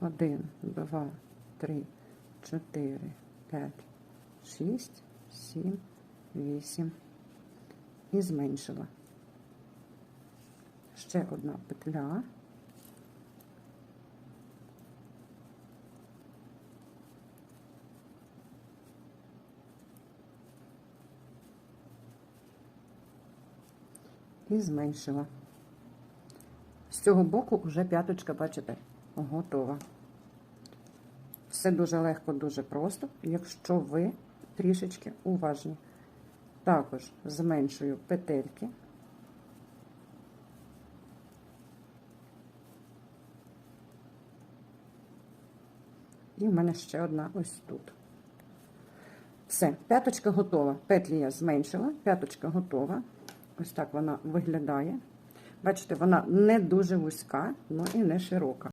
1, 2, 3, 4, 5, 6, 7, 8 і зменшила. Ще одна петля. І зменшила. З цього боку вже п'яточка, бачите, готова. Все дуже легко, дуже просто, якщо ви трішечки уважні. Також зменшую петельки. І в мене ще одна ось тут. Все, п'яточка готова. Петлі я зменшила, п'яточка готова. Ось так вона виглядає. Бачите, вона не дуже вузька, ну і не широка.